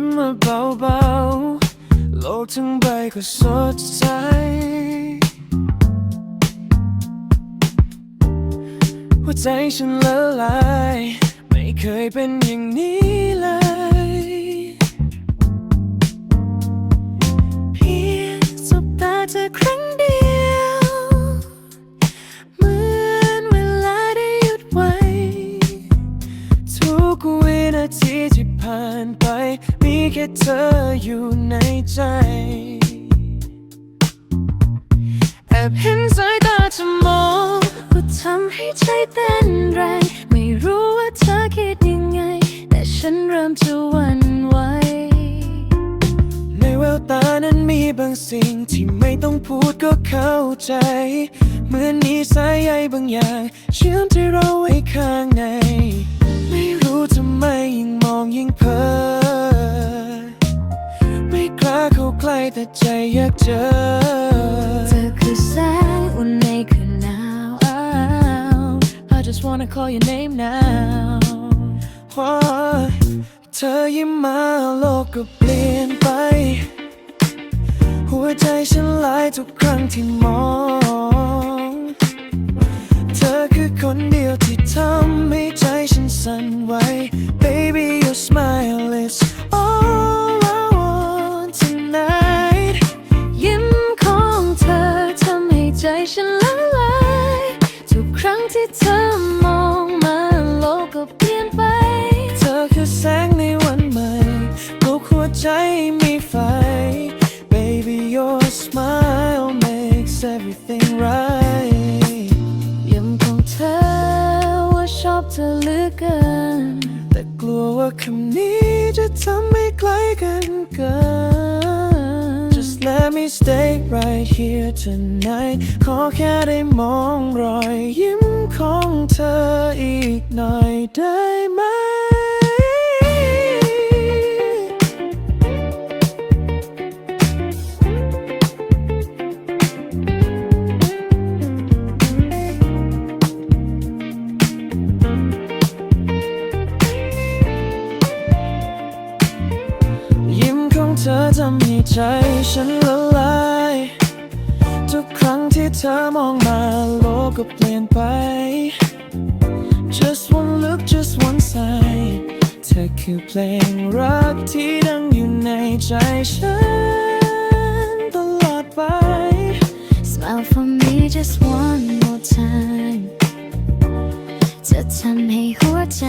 มมาเบาๆ โลกทั้งใบก็สดใส หัวใจฉันละลาย ไม่เคยเป็นอย่างนี้เลย เพียงสบตาเธอครั้งเดียว นาทีที่ผ่านไป มีแค่เธออยู่ในใจ แอบเห็นสายตาเธอมองก็ทำให้ใจเต้นแรง ไม่รู้ว่าเธอคิดยังไง แต่ฉันเริ่มจะหวั่นไหว ในแววตานั้นมีบางสิ่งที่ไม่ต้องพูดก็เข้าใจ เหมือนมีสายใยบางอย่าง เชื่อมที่เราไว้ข้างใน รู้ทำไมยิ่งมองยิ่งเพ้อไม่กล้าเข้าใกล้แต่ใจอยากเจอ เธอคือแสงอุ่นในคืนหนาว I just wanna call your name now ว่าเธอยิ้มมาโลกก็เปลี่ยนไป หัวใจฉันลายทุกครั้งที่มอง เธอคือคนเดียวที่ทำ เธอมองมาโลกก็เปลี่ยนไป เธอคือแสงในวันใหม่ปลุกหัวใจมีไฟ Baby your smile makes everything right ยิ้มของเธอว่าชอบเธอเหลือเกิน แต่กลัวว่าคำนี้จะทำให้ไกลกันเกิน Just let me stay right here tonight ขอแค่ได้มองรอยยิ้มของเธออีกหน่อยได้ไหม เธอทำให้ใจฉันละลายทุกครั้งที่เธอมองมาโลกก็เปลี่ยนไป Just one look just one sign เธอคือเพลงรักที่ดังอยู่ในใจฉันตลอดไป Smile for me just one more time จะทำให้หัวใจ